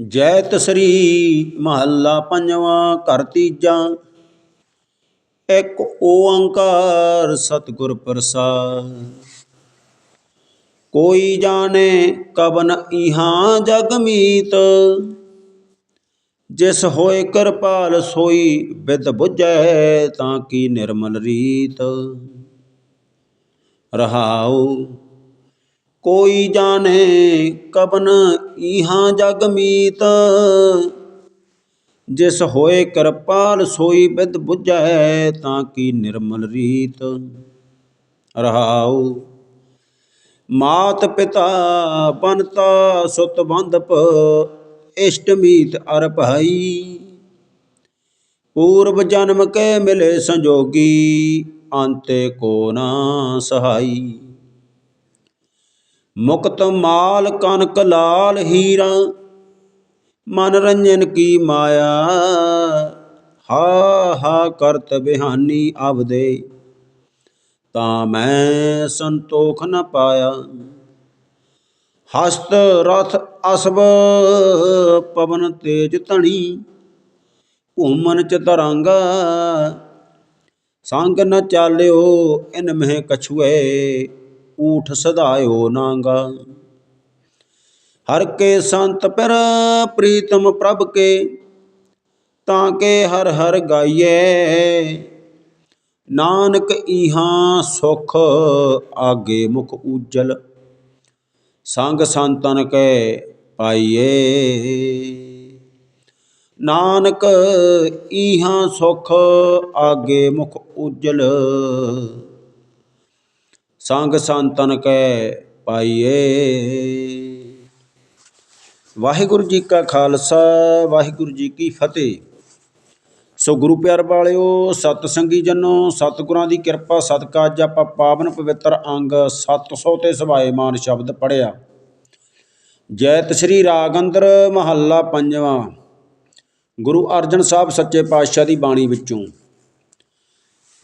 ਜੈ ਤਸਰੀ ਮਹੱਲਾ ਪੰਜਵਾਂ, ਘਰ ਤੀਜਾ। ਇੱਕ ਓੰਕਾਰ ਸਤਿਗੁਰ ਪ੍ਰਸਾਦ। ਕੋਈ ਜਾਣੇ ਕਬਨ ਇਹਾਂ ਜਗ ਜਿਸ ਹੋਏ ਕਿਰਪਾਲ ਸੋਈ ਬਿਦ ਬੁਝੈ, ਤਾਂ ਕੀ ਨਿਰਮਲ ਰੀਤ। ਰਹਾਉ ਕੋਈ ਜਾਣੇ ਕਬਨ ਇਹਾਂ ਜਗ ਮੀਤ। ਜਿਸ ਹੋਏ ਕਿਰਪਾਲ ਸੋਈ ਬਿਦ ਬੁਝੈ ਤਾਂ ਕੀ ਨਿਰਮਲ ਰੀਤ। ਰਹਾਉ, ਮਾਤ ਪਿਤਾ ਬਨਤਾ ਸੁਤ ਬੰਧਪ, ਇਸ਼ਟ ਮੀਤ ਅਰ ਭਾਈ ਪੂਰਬ ਜਨਮ ਕੇ ਮਿਲੇ ਸੰਜੋਗੀ, ਅੰਤੇ ਕੋ ਨਾ ਸਹਾਈ। ਮੁਕਤ ਮਾਲ ਕਨਕ ਲਾਲ ਹੀਰਾ ਮਨ ਰੰਜਨ ਕੀ ਮਾਇਆ। ਹਾ ਹਾ ਕਰਤ ਬਿਹਾਨੀ ਅਬਦੇ ਤਾਂ ਮੈਂ ਸੰਤੋਖ ਨ ਪਾਇਆ। ਹਸਤ ਰਥ ਅਸਬ ਪਵਨ ਤੇਜ ਧਣੀ ਭੂਮਨ ਚ ਤਰੰਗਾ, ਸੰਗ ਨ ਚਾਲਿਓ ਇਨ ਮਹਿ ਕਛੁਏ। ਊਠ ਸਦਾਇਓ ਨਾਂਗਾ। ਹਰ ਕੇ ਸੰਤ ਪਰ ਪ੍ਰੀਤਮ ਪ੍ਰਭ ਕੇ, ਤਾਂ ਕੇ ਹਰ ਹਰ ਗਾਈਏ ਨਾਨਕ ਇਹਾਂ ਸੁਖ, ਆਗੇ ਮੁਖ ਉਜਲ ਸੰਗ ਸੰਤਨ ਕੈ ਪਾਈਏ ਨਾਨਕ ਇਹਾਂ ਸੁਖ, ਆਗੇ ਮੁਖ ਉਜਲ ਸੰਗ ਸੰਤਨ ਕੈ ਪਾਈਏ। ਵਾਹਿਗੁਰੂ ਜੀ ਕਾ ਖਾਲਸਾ, ਵਾਹਿਗੁਰੂ ਜੀ ਕੀ ਫਤਿਹ। ਸੋ ਗੁਰੂ ਪਿਆਰ ਵਾਲਿਓ, ਸਤ ਸੰਗੀ ਜਨੋ, ਸਤਿਗੁਰਾਂ ਦੀ ਕਿਰਪਾ, ਸਦਕਾ ਅੱਜ ਆਪਾਂ ਪਾਵਨ ਪਵਿੱਤਰ ਅੰਗ 700 ਤੇ ਸਵਾਏਮਾਨ ਸ਼ਬਦ ਪੜਿਆ ਜੈਤ ਸ੍ਰੀ ਰਾਗੰਦਰ ਮਹੱਲਾ ਪੰਜਵਾਂ। ਗੁਰੂ ਅਰਜਨ ਸਾਹਿਬ ਸੱਚੇ ਪਾਤਸ਼ਾਹ ਦੀ ਬਾਣੀ ਵਿੱਚੋਂ।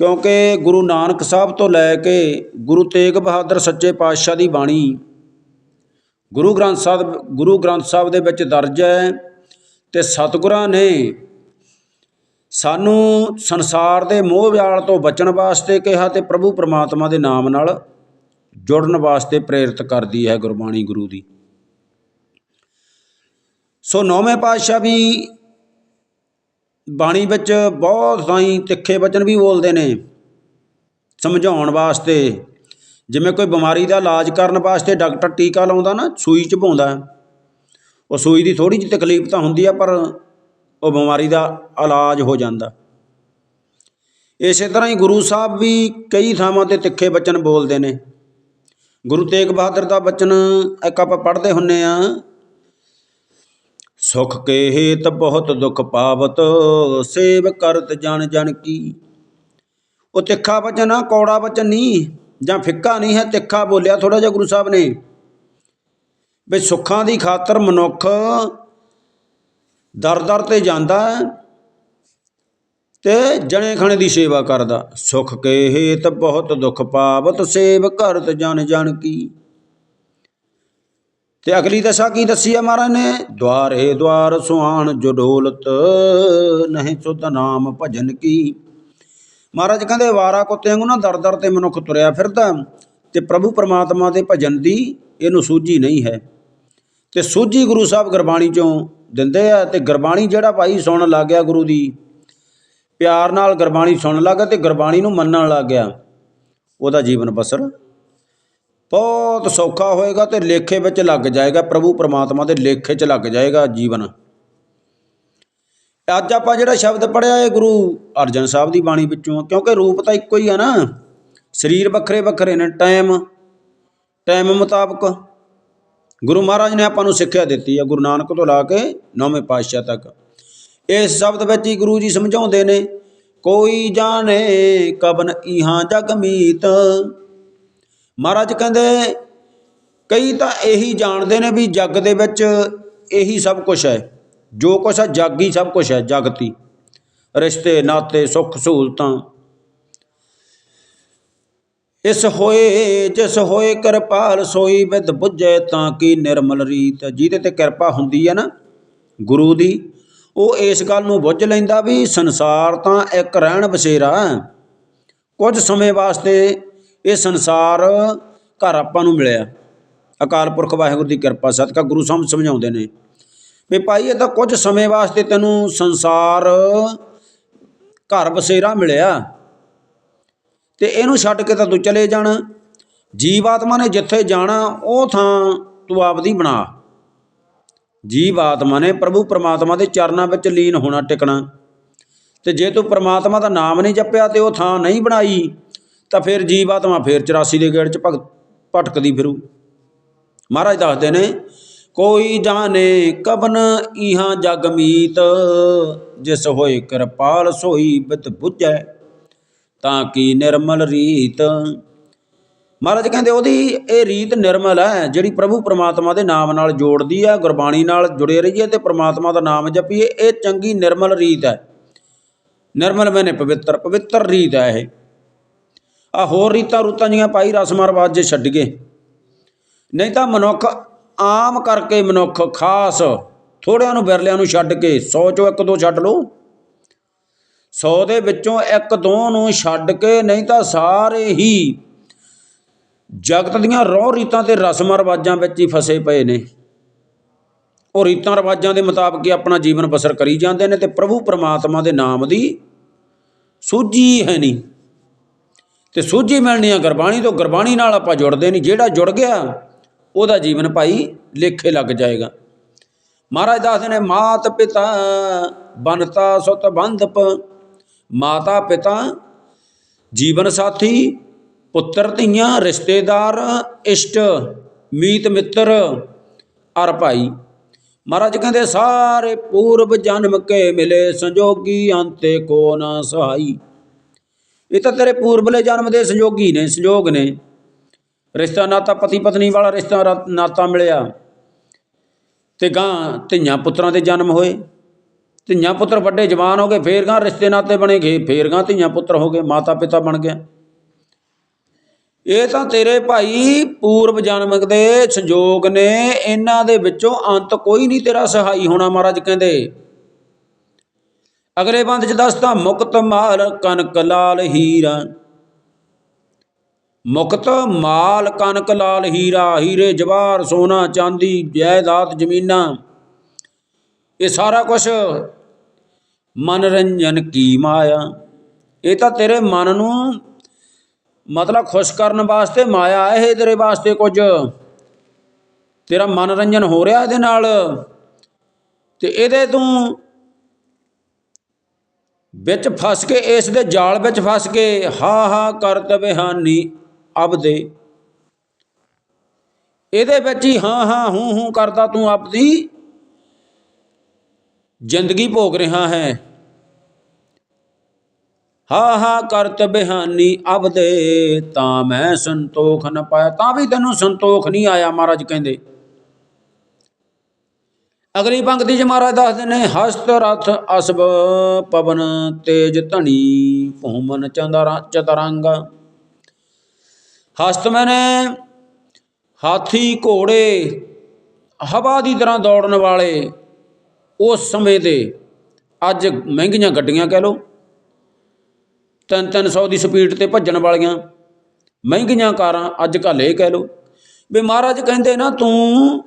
ਕਿਉਂਕਿ ਗੁਰੂ ਨਾਨਕ ਸਾਹਿਬ ਤੋਂ ਲੈ ਕੇ ਗੁਰੂ ਤੇਗ ਬਹਾਦਰ ਸੱਚੇ ਪਾਤਸ਼ਾਹ ਦੀ ਬਾਣੀ, ਗੁਰੂ ਗ੍ਰੰਥ ਸਾਹਿਬ, ਗੁਰੂ ਗ੍ਰੰਥ ਸਾਹਿਬ ਦੇ ਵਿੱਚ ਦਰਜ ਹੈ ਤੇ ਸਤਿਗੁਰਾਂ ਨੇ ਸਾਨੂੰ ਸੰਸਾਰ ਦੇ ਮੋਹ ਵਿਆਲ ਤੋਂ ਬਚਣ ਵਾਸਤੇ ਕਿਹਾ ਤੇ ਪ੍ਰਭੂ ਪਰਮਾਤਮਾ ਦੇ ਨਾਮ ਨਾਲ ਜੁੜਨ ਵਾਸਤੇ ਪ੍ਰੇਰਿਤ ਕਰਦੀ ਹੈ ਗੁਰਬਾਣੀ ਗੁਰੂ ਦੀ। ਸੋ ਨੌਵੇਂ ਪਾਤਸ਼ਾਹ ਵੀ ਬਾਣੀ ਵਿੱਚ ਬਹੁਤ ਸਾਈ ਤਿੱਖੇ ਵਚਨ ਵੀ ਬੋਲਦੇ ਨੇ। ਸਮਝਾਉਣ ਵਾਸਤੇ, ਜਿਵੇਂ ਕੋਈ ਬਿਮਾਰੀ ਦਾ ਇਲਾਜ ਕਰਨ ਵਾਸਤੇ ਡਾਕਟਰ ਟੀਕਾ ਲਾਉਂਦਾ ਨਾ, ਸੂਈ ਚ ਪਾਉਂਦਾ ਉਹ ਸੂਈ ਦੀ ਥੋੜ੍ਹੀ ਜਿਹੀ ਤਕਲੀਫ ਤਾਂ ਹੁੰਦੀ ਆ, ਪਰ ਉਹ ਬਿਮਾਰੀ ਦਾ ਇਲਾਜ ਹੋ ਜਾਂਦਾ। ਇਸੇ ਤਰ੍ਹਾਂ ਹੀ ਗੁਰੂ ਸਾਹਿਬ ਵੀ ਕਈ ਥਾਵਾਂ ਤੇ ਤਿੱਖੇ ਬਚਨ ਬੋਲਦੇ ਨੇ। ਗੁਰੂ ਤੇਗ ਬਹਾਦਰ ਦਾ ਬਚਨ ਇੱਕ ਆਪਾਂ ਪੜ੍ਹਦੇ ਹੁੰਨੇ ਆ ਸੁਖ ਕੇ ਹੇਤ ਬਹੁਤ ਦੁਖ ਪਾਵਤ, ਸੇਵ ਕਰਤ ਜਨ ਜਨ ਕੀ। ਉਹ ਤਿੱਖਾ ਬਚਨ ਆ, ਕੌੜਾ ਬਚਨ ਨਹੀਂ ਜਾਂ ਫਿੱਕਾ ਨਹੀਂ ਹੈ, ਤਿੱਖਾ ਬੋਲਿਆ ਥੋੜਾ ਜਿਹਾ ਗੁਰੂ ਸਾਹਿਬ ਨੇ। ਵੀ ਸੁੱਖਾਂ ਦੀ ਖਾਤਰ ਮਨੁੱਖ ਦਰ ਦਰ ਤੇ ਜਾਂਦਾ ਤੇ ਜਣੇ ਖਣੇ ਦੀ ਸੇਵਾ ਕਰਦਾ। ਸੁਖ ਕੇ ਹੇਤ ਬਹੁਤ ਦੁਖ ਪਾਵਤ, ਸੇਵ ਕਰਤ ਜਨ ਜਨ ਕੀ। ਤੇ ਅਗਲੀ ਦਸ਼ਾ ਕੀ ਦੱਸੀ ਹੈ ਮਹਾਰਾਜ ਨੇ? ਦਵਾਰੇ ਦਵਾਰ ਸੁਹਾਣ ਜੋ ਡੋਲਤ, ਨਹੀਂ ਸੁਧ ਨਾਮ ਭਜਨ ਕੀ। ਮਹਾਰਾਜ ਕਹਿੰਦੇ, ਵਾਰਾ ਕੁੱਤੇ ਵਾਂਗੂ ਨਾ ਦਰ ਦਰ ਤੇ ਮਨੁੱਖ ਤੁਰਿਆ ਫਿਰਦਾ ਤੇ ਪ੍ਰਭੂ ਪਰਮਾਤਮਾ ਦੇ ਭਜਨ ਦੀ ਇਹਨੂੰ ਸੂਝੀ ਨਹੀਂ ਹੈ। ਤੇ ਸੂਝੀ ਗੁਰੂ ਸਾਹਿਬ ਗੁਰਬਾਣੀ ਚੋਂ ਦਿੰਦੇ ਆ ਤੇ ਗੁਰਬਾਣੀ ਜਿਹੜਾ ਭਾਈ ਸੁਣਨ ਲੱਗ ਗਿਆ ਗੁਰੂ ਦੀ, ਪਿਆਰ ਨਾਲ ਗੁਰਬਾਣੀ ਸੁਣਨ ਲੱਗਾ ਤੇ ਗੁਰਬਾਣੀ ਨੂੰ ਮੰਨਣ ਲੱਗ ਗਿਆ, ਉਹਦਾ ਜੀਵਨ ਬਸਰ ਬਹੁਤ ਸੌਖਾ ਹੋਏਗਾ ਤੇ ਲੇਖੇ ਵਿੱਚ ਲੱਗ ਜਾਏਗਾ, ਪ੍ਰਭੂ ਪਰਮਾਤਮਾ ਦੇ ਲੇਖੇ 'ਚ ਲੱਗ ਜਾਏਗਾ ਜੀਵਨ। ਅੱਜ ਆਪਾਂ ਜਿਹੜਾ ਸ਼ਬਦ ਪੜਿਆ ਇਹ ਗੁਰੂ ਅਰਜਨ ਸਾਹਿਬ ਦੀ ਬਾਣੀ ਵਿੱਚੋਂ, ਕਿਉਂਕਿ ਰੂਪ ਤਾਂ ਇੱਕੋ ਹੀ ਆ ਨਾ। ਸਰੀਰ ਵੱਖਰੇ ਵੱਖਰੇ ਨੇ, ਟਾਈਮ ਟਾਈਮ ਮੁਤਾਬਕ। ਗੁਰੂ ਮਹਾਰਾਜ ਨੇ ਆਪਾਂ ਨੂੰ ਸਿੱਖਿਆ ਦਿੱਤੀ ਹੈ ਗੁਰੂ ਨਾਨਕ ਤੋਂ ਲਾ ਕੇ ਨੌਵੇਂ ਪਾਤਸ਼ਾਹ ਤੱਕ। ਇਸ ਸ਼ਬਦ ਵਿੱਚ ਹੀ ਗੁਰੂ ਜੀ ਸਮਝਾਉਂਦੇ ਨੇ, ਕੋਈ ਜਾਣੇ ਕਬਨ ਇਹਾਂ ਜਗ ਮੀਤ ਮਹਾਰਾਜ ਕਹਿੰਦੇ, ਕਈ ਤਾਂ ਇਹੀ ਜਾਣਦੇ ਨੇ ਵੀ ਜੱਗ ਦੇ ਵਿੱਚ ਇਹੀ ਸਭ ਕੁਝ ਹੈ। ਜੋ ਕੁਛ ਹੈ, ਜੱਗ ਹੀ ਸਭ ਕੁਝ ਹੈ ਜਗਤੀ ਰਿਸ਼ਤੇ, ਨਾਤੇ, ਸੁੱਖ ਸਹੂਲਤਾਂ। ਇਸ ਹੋਏ, ਜਿਸ ਹੋਏ ਕਿਰਪਾਲ ਸੋਈ ਵਿਦ ਬੁੱਝੇ ਤਾਂ ਕੀ ਨਿਰਮਲ ਰੀਤ। ਜਿਹਦੇ ਤੇ ਕਿਰਪਾ ਹੁੰਦੀ ਹੈ ਨਾ, ਗੁਰੂ ਦੀ, ਉਹ ਇਸ ਗੱਲ ਨੂੰ ਬੁੱਝ ਲੈਂਦਾ ਵੀ ਸੰਸਾਰ ਤਾਂ ਇੱਕ ਰਹਿਣ ਬਸੇਰਾ ਕੁਝ ਸਮੇਂ ਵਾਸਤੇ ਇਹ ਸੰਸਾਰ ਘਰ ਆਪਾਂ ਨੂੰ ਮਿਲਿਆ। ਅਕਾਲ ਪੁਰਖ ਵਾਹਿਗੁਰੂ ਦੀ ਕਿਰਪਾ, ਸਦਕਾ ਗੁਰੂ ਸਾਹਿਬ ਸਮਝਾਉਂਦੇ ਨੇ ਵੀ ਭਾਈ ਇਹ ਤਾਂ ਕੁਝ ਸਮੇਂ ਵਾਸਤੇ ਤੈਨੂੰ ਸੰਸਾਰ ਘਰ ਬਸੇਰਾ ਮਿਲਿਆ। ਤੇ ਇਹਨੂੰ ਛੱਡ ਕੇ ਤਾਂ ਤੂੰ ਚਲੇ ਜਾਣਾ। ਜੀਵ ਆਤਮਾ ਨੇ ਜਿੱਥੇ ਜਾਣਾ, ਉਹ ਥਾਂ ਤੂੰ ਆਪਦੀ ਬਣਾ। ਜੀਵ ਆਤਮਾ ਨੇ ਪ੍ਰਭੂ ਪਰਮਾਤਮਾ ਦੇ ਚਰਨਾਂ ਵਿੱਚ ਲੀਨ ਹੋਣਾ, ਟਿਕਣਾ। ਤੇ ਜੇ ਤੂੰ ਪਰਮਾਤਮਾ ਦਾ ਨਾਮ ਨਹੀਂ ਜਪਿਆ ਤੇ ਉਹ ਥਾਂ ਨਹੀਂ ਬਣਾਈ ਤਾਂ ਫਿਰ ਜੀਵਾਤਮਾ ਫਿਰ 84 ਦੇ ਗੇੜ ਚ ਭਗਤ ਭਟਕਦੀ ਫਿਰੂ। ਮਹਾਰਾਜ ਦੱਸਦੇ ਨੇ, ਕੋਈ ਜਾਣੇ ਕਬਨ ਇਹਾਂ ਜਗ ਮੀਤ, ਜਿਸ ਹੋਏ ਕਿਰਪਾਲ ਸੋਈ ਬਿਤ ਬੁੱਝੈ, ਤਾਂ ਕੀ ਨਿਰਮਲ ਰੀਤ। ਮਹਾਰਾਜ ਕਹਿੰਦੇ ਉਹਦੀ ਇਹ ਰੀਤ ਨਿਰਮਲ ਹੈ, ਜਿਹੜੀ ਪ੍ਰਭੂ ਪ੍ਰਮਾਤਮਾ ਦੇ ਨਾਮ ਨਾਲ ਜੋੜਦੀ ਹੈ ਗੁਰਬਾਣੀ ਨਾਲ ਜੁੜੇ ਰਹੀਏ ਤੇ ਪ੍ਰਮਾਤਮਾ ਦਾ ਨਾਮ ਜਪੀਏ, ਇਹ ਚੰਗੀ ਨਿਰਮਲ ਰੀਤ ਹੈ। ਨਿਰਮਲ ਮੈਨੇ ਪਵਿੱਤਰ ਪਵਿੱਤਰ ਰੀਤ ਹੈ ਇਹ। ਆ ਹੋਰ ਰੀਤਾਂ ਰੂਤਾਂ ਜੀਆਂ ਪਾਈ ਰਸਮਾਂ ਰਿਵਾਜ ਜੇ ਛੱਡ ਗਏ। ਨਹੀਂ ਤਾਂ ਮਨੁੱਖ ਆਮ ਕਰਕੇ ਮਨੁੱਖ ਖਾਸ ਥੋੜਿਆਂ ਨੂੰ ਬਿਰਲਿਆਂ ਨੂੰ ਛੱਡ ਕੇ 100 ਚੋਂ ਇੱਕ ਦੋ ਛੱਡ ਲਓ 100 ਦੇ ਵਿੱਚੋਂ ਇੱਕ ਦੋ ਨੂੰ ਛੱਡ ਕੇ ਨਹੀਂ ਤਾਂ ਸਾਰੇ ਹੀ ਜਗਤ ਦੀਆਂ ਰੋਹ ਰੀਤਾਂ ਤੇ ਰਸਮਾਂ ਰਿਵਾਜਾਂ ਵਿੱਚ ਹੀ ਫਸੇ ਪਏ ਨੇ। ਉਹ ਰੀਤਾਂ ਰਿਵਾਜਾਂ ਦੇ ਮੁਤਾਬਕ ਹੀ ਆਪਣਾ ਜੀਵਨ ਬਸਰ ਕਰੀ ਜਾਂਦੇ ਨੇ ਤੇ ਪ੍ਰਭੂ ਪਰਮਾਤਮਾ ਦੇ ਨਾਮ ਦੀ ਸੂਝੀ ਹੈ ਨਹੀਂ। ਤੇ ਸੂਝੀ ਮਿਲਣੀ ਆ ਗੁਰਬਾਣੀ ਤੋਂ ਗੁਰਬਾਣੀ ਨਾਲ ਆਪਾਂ ਜੁੜਦੇ ਨਹੀਂ, ਜਿਹੜਾ ਜੁੜ ਗਿਆ, ਉਹਦਾ ਜੀਵਨ ਭਾਈ ਲੇਖੇ ਲੱਗ ਜਾਏਗਾ। ਮਹਾਰਾਜ ਦੱਸਦੇ ਨੇ ਮਾਤ ਪਿਤਾ ਬਨਤਾ ਸੁਤ ਬੰਧਪ, ਮਾਤਾ ਪਿਤਾ ਜੀਵਨ ਸਾਥੀ, ਪੁੱਤਰ ਧੀਆਂ, ਰਿਸ਼ਤੇਦਾਰ, ਇਸ਼ਟ, ਮੀਤ ਮਿੱਤਰ, ਅਰ ਭਾਈ। ਮਹਾਰਾਜ ਕਹਿੰਦੇ, ਸਾਰੇ ਪੂਰਬ ਜਨਮ ਕੇ ਮਿਲੇ ਸੰਜੋਗੀ ਅੰਤੇ ਕੋ ਨਾ ਸਹਾਈ। ਇਹ ਤਾਂ ਤੇਰੇ ਪੂਰਬਲੇ ਜਨਮ ਦੇ ਸੰਜੋਗੀ ਨੇ ਸੰਯੋਗ ਨੇ। ਰਿਸ਼ਤਾ ਨਾਤਾ ਪਤੀ ਪਤਨੀ ਵਾਲਾ ਰਿਸ਼ਤਾ ਨਾਤਾ ਮਿਲਿਆ। ਤੇ ਗਾਂ ਧੀਆਂ ਪੁੱਤਰਾਂ ਦੇ ਜਨਮ ਹੋਏ। ਧੀਆਂ ਪੁੱਤਰ ਵੱਡੇ ਜਵਾਨ ਹੋ ਗਏ, ਫੇਰ ਗਾਂ ਰਿਸ਼ਤੇ ਨਾਤੇ ਬਣੇ ਗਏ, ਫੇਰ ਗਾਂ ਧੀਆਂ ਪੁੱਤਰ ਹੋ ਗਏ ਮਾਤਾ ਪਿਤਾ ਬਣ ਗਿਆ। ਇਹ ਤਾਂ ਤੇਰੇ ਭਾਈ ਪੂਰਬ ਜਨਮ ਦੇ ਸੰਯੋਗ ਨੇ, ਇਹਨਾਂ ਦੇ ਵਿੱਚੋਂ ਅੰਤ ਕੋਈ ਨਹੀਂ ਤੇਰਾ ਸਹਾਈ ਹੋਣਾ, ਮਹਾਰਾਜ ਕਹਿੰਦੇ। ਅਗਲੇ ਬੰਦ ਚ ਦੱਸਦਾ, ਮੁਕਤ ਮਾਲ ਕਨਕ ਲਾਲ ਹੀਰਾ। ਮੁਕਤ ਮਾਲ ਕਨਕ ਲਾਲ ਹੀਰਾ, ਹੀਰੇ ਜਵਾਰ, ਸੋਨਾ ਚਾਂਦੀ, ਜਾਇਦਾਦ ਜ਼ਮੀਨਾਂ। ਇਹ ਸਾਰਾ ਕੁਝ ਮਨੋਰੰਜਨ ਕੀ ਮਾਇਆ। ਇਹ ਤਾਂ ਤੇਰੇ ਮਨ ਨੂੰ ਮਤਲਬ ਖੁਸ਼ ਕਰਨ ਵਾਸਤੇ ਮਾਇਆ ਹੈ, ਇਹ ਤੇਰੇ ਵਾਸਤੇ ਕੁਝ। ਤੇਰਾ ਮਨੋਰੰਜਨ ਹੋ ਰਿਹਾ ਇਹਦੇ ਨਾਲ। ਤੇ ਇਹਦੇ ਤੂੰ ਵਿੱਚ ਫਸ ਕੇ, ਇਸ ਦੇ ਜਾਲ ਵਿੱਚ ਫਸ ਕੇ, ਹਾ ਹਾ ਕਰਤ ਬਿਹਾਨੀ ਅਬਦੇ ਇਹਦੇ ਵਿੱਚ ਹੀ ਹਾਂ ਹਾਂ ਹੂੰ ਹੂੰ ਕਰਦਾ ਤੂੰ ਆਪਦੀ ਜ਼ਿੰਦਗੀ ਭੋਗ ਰਿਹਾ ਹੈ। ਹਾ ਹਾ ਕਰਤ ਬਿਹਾਨੀ ਅਬਦੇ ਤਾਂ ਮੈਂ ਸੰਤੋਖ ਨ ਪਾਇਆ। ਤਾਂ ਵੀ ਤੈਨੂੰ ਸੰਤੋਖ ਨਹੀਂ ਆਇਆ ਮਹਾਰਾਜ ਕਹਿੰਦੇ। ਅਗਲੀ ਪੰਕਤੀ ਚ ਮਹਾਰਾਜ ਦੱਸਦੇ ਨੇ, ਹਸਤ ਰਥ ਅਸਬ ਪਵਨ ਤੇਜ ਧਣੀ ਭੂਮਨ ਚੰਦਰਾ ਚਤਰੰਗ। ਹਸਤ ਮੈਨੇ ਹਾਥੀ ਘੋੜੇ ਹਵਾ ਦੀ ਤਰ੍ਹਾਂ ਦੌੜਨ ਵਾਲੇ ਉਸ ਸਮੇਂ ਦੇ ਅੱਜ ਮਹਿੰਗੀਆਂ ਗੱਡੀਆਂ ਕਹਿ ਲਓ, ਤਿੰਨ ਤਿੰਨ ਸੌ ਦੀ ਸਪੀਡ ਤੇ ਭੱਜਣ ਵਾਲੀਆਂ ਮਹਿੰਗੀਆਂ ਕਾਰਾਂ ਅੱਜ ਕੱਲ੍ਹ ਇਹ ਕਹਿ ਲਓ ਵੀ ਮਹਾਰਾਜ ਕਹਿੰਦੇ ਨਾ, ਤੂੰ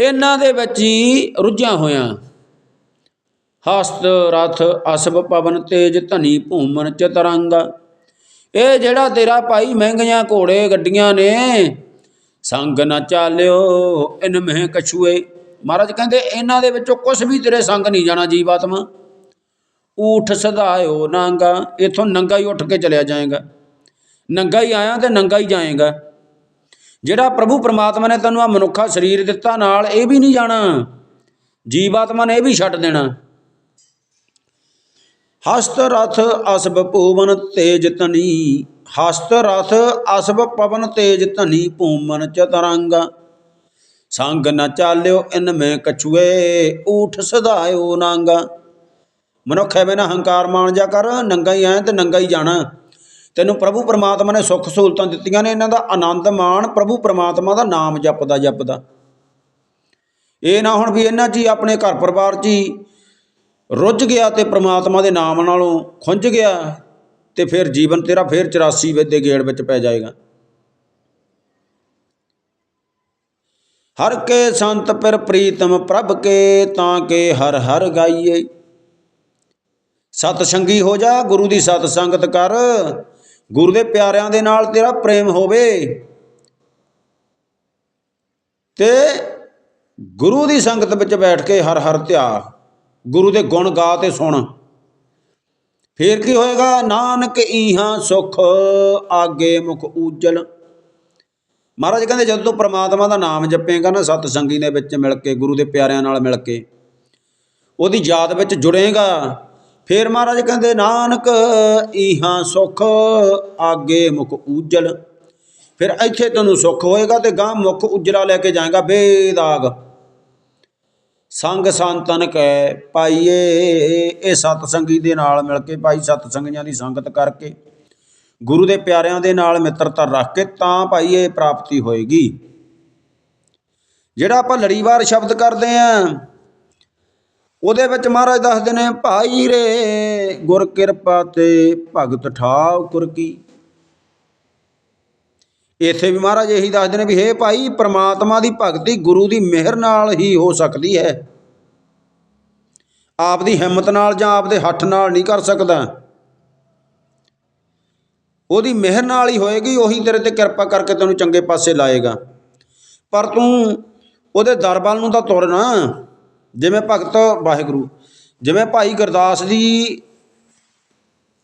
ਇਹਨਾਂ ਦੇ ਵਿੱਚ ਹੀ ਰੁੱਝਿਆ ਹੋਇਆ। ਹਸਤ, ਰਥ, ਅਸਬ, ਪਵਨ, ਤੇਜ, ਧਨੀ, ਭੂਮਨ, ਚਤਰੰਗ। ਇਹ ਜਿਹੜਾ ਤੇਰਾ ਭਾਈ ਮਹਿੰਗੀਆਂ ਘੋੜੇ ਗੱਡੀਆਂ ਨੇ, ਸੰਗ ਨਾ ਚਾਲਿਓ ਇਨ ਮਹਿ ਕਛੂਏ। ਮਹਾਰਾਜ ਕਹਿੰਦੇ, ਇਹਨਾਂ ਦੇ ਵਿੱਚੋਂ ਕੁਝ ਵੀ ਤੇਰੇ ਸੰਗ ਨਹੀਂ ਜਾਣਾ ਜੀਵਾਤਮਾ। ਊਠ ਸਦਾਇਓ ਨਾਂਗਾ, ਇਥੋਂ ਨੰਗਾ ਹੀ ਉੱਠ ਕੇ ਚਲਿਆ ਜਾਏਗਾ। ਨੰਗਾ ਹੀ ਆਇਆ ਤੇ ਨੰਗਾ ਹੀ ਜਾਏਗਾ। ਜਿਹੜਾ ਪ੍ਰਭੂ ਪਰਮਾਤਮਾ ਨੇ ਤੈਨੂੰ ਆ ਮਨੁੱਖਾ ਸਰੀਰ ਦਿੱਤਾ, ਨਾਲ ਇਹ ਵੀ ਨਹੀਂ ਜਾਣਾ। ਜੀਵਾਤਮਾ ਨੇ ਇਹ ਵੀ ਛੱਡ ਦੇਣਾ। ਹਸਤ ਰਥ ਅਸਬ ਭੂਵਨ ਤੇਜ ਤਨੀ ਹਸਤ ਰਥ ਅਸਬ ਪਵਨ ਤੇਜ ਧਨੀ, ਭੂਮਨ ਚਤਰੰਗ। ਸੰਗ ਨ ਚਾਲਿਓ ਇਨ ਮੈਂ ਕਛੂਏ, ਊਠ ਸਦਾਇਓ ਨਾਂਗਾ। ਮਨੁੱਖ ਐਵੇਂ ਨਾ ਹੰਕਾਰ ਮਾਣ ਜਾ ਕਰ, ਨੰਗਾ ਹੀ ਆਇਆ ਤੇ ਨੰਗਾ ਹੀ ਜਾਣਾ। ਤੈਨੂੰ ਪ੍ਰਭੂ ਪਰਮਾਤਮਾ ਨੇ ਸੁੱਖ ਸਹੂਲਤਾਂ ਦਿੱਤੀਆਂ ਨੇ, ਇਹਨਾਂ ਦਾ ਆਨੰਦ ਮਾਣ ਪ੍ਰਭੂ ਪਰਮਾਤਮਾ ਦਾ ਨਾਮ ਜਪਦਾ ਜਪਦਾ। ਇਹ ਨਾ ਹੁਣ ਵੀ ਇਹਨਾਂ 'ਚ ਹੀ ਆਪਣੇ ਘਰ ਪਰਿਵਾਰ 'ਚ ਹੀ ਰੁੱਝ ਗਿਆ ਤੇ ਪ੍ਰਮਾਤਮਾ ਦੇ ਨਾਮ ਨਾਲੋਂ ਖੁੰਝ ਗਿਆ ਤੇ ਫਿਰ ਜੀਵਨ ਤੇਰਾ ਫਿਰ 84 ਵੇ ਦੇ ਗੇੜ ਵਿੱਚ ਪੈ ਜਾਏਗਾ। ਹਰ ਕੇ ਸੰਤ ਪਰ ਪ੍ਰੀਤਮ ਪ੍ਰਭ ਕੇ, ਤਾਂ ਕੇ ਹਰ ਹਰ ਗਾਈਏ। ਸਤ ਸੰਗੀ ਹੋ ਜਾ, ਗੁਰੂ ਦੀ ਸਤ ਸੰਗਤ ਕਰ। ਗੁਰੂ ਦੇ ਪਿਆਰਿਆਂ ਦੇ ਨਾਲ ਤੇਰਾ ਪ੍ਰੇਮ ਹੋਵੇ। ਤੇ ਗੁਰੂ ਦੀ ਸੰਗਤ ਵਿੱਚ ਬੈਠ ਕੇ ਹਰ ਹਰ ਧਿਆ ਗੁਰੂ ਦੇ ਗੁਣ ਗਾ ਤੇ ਸੁਣ। ਫੇਰ ਕੀ ਹੋਏਗਾ? ਨਾਨਕ ਈਹਾਂ ਸੁਖ, ਆਗੇ ਮੁਖ ਉਜਲ ਮਹਾਰਾਜ ਕਹਿੰਦੇ, ਜਦੋਂ ਤੂੰ ਪ੍ਰਮਾਤਮਾ ਦਾ ਨਾਮ ਜਪੇਗਾ ਨਾ ਸਤ ਸੰਗੀ ਦੇ ਵਿੱਚ ਮਿਲ ਕੇ, ਗੁਰੂ ਦੇ ਪਿਆਰਿਆਂ ਨਾਲ ਮਿਲ ਕੇ, ਉਹਦੀ ਯਾਦ ਵਿੱਚ ਜੁੜੇਗਾ। ਫੇਰ ਮਹਾਰਾਜ ਕਹਿੰਦੇ, ਨਾਨਕ, ਈਹਾਂ ਸੁਖ, ਆਗੇ ਮੁਖ ਉਜਲ। ਫਿਰ ਇੱਥੇ ਤੈਨੂੰ ਸੁੱਖ ਹੋਏਗਾ ਤੇ ਗਾਂ ਮੁਖ ਉਜਲਾ ਲੈ ਕੇ ਜਾਏਗਾ, ਬੇਦਾਗ। ਸੰਗ ਸੰਤਨ ਕੈ ਪਾਈਏ, ਇਹ ਸਤ ਸੰਗੀ ਦੇ ਨਾਲ ਮਿਲ ਕੇ ਭਾਈ ਸਤ ਸੰਗੀਆਂ ਦੀ ਸੰਗਤ ਕਰਕੇ, ਗੁਰੂ ਦੇ ਪਿਆਰਿਆਂ ਦੇ ਨਾਲ ਮਿੱਤਰਤਾ ਰੱਖ ਕੇ ਤਾਂ ਭਾਈ ਇਹ ਪ੍ਰਾਪਤੀ ਹੋਏਗੀ। ਜਿਹੜਾ ਆਪਾਂ ਲੜੀਵਾਰ ਸ਼ਬਦ ਕਰਦੇ ਆਂ ਉਹਦੇ ਵਿੱਚ ਮਹਾਰਾਜ ਦੱਸਦੇ ਨੇ, ਭਾਈ ਰੇ, ਗੁਰ ਕਿਰਪਾ ਤੇ ਭਗਤ ਠਾਕੁਰ ਕੀ। ਇੱਥੇ ਵੀ ਮਹਾਰਾਜ ਇਹੀ ਦੱਸਦੇ ਨੇ ਵੀ ਹੇ ਭਾਈ, ਪ੍ਰਮਾਤਮਾ ਦੀ ਭਗਤੀ ਗੁਰੂ ਦੀ ਮਿਹਰ ਨਾਲ ਹੀ ਹੋ ਸਕਦੀ ਹੈ। ਆਪ ਦੀ ਹਿੰਮਤ ਨਾਲ ਜਾਂ ਆਪ ਦੇ ਹੱਥ ਨਾਲ ਨਹੀਂ ਕਰ ਸਕਦਾ। ਉਹਦੀ ਮਿਹਰ ਨਾਲ ਹੀ ਹੋਏਗੀ, ਉਹੀ ਤੇਰੇ ਤੇ ਕਿਰਪਾ ਕਰਕੇ ਤੈਨੂੰ ਚੰਗੇ ਪਾਸੇ ਲਾਏਗਾ। ਪਰ ਤੂੰ ਉਹਦੇ ਦਰ ਨੂੰ ਤਾਂ ਤੁਰ ਨਾ। ਜਿਵੇਂ ਭਗਤ ਵਾਹਿਗੁਰੂ, ਜਿਵੇਂ ਭਾਈ ਗੁਰਦਾਸ ਦੀ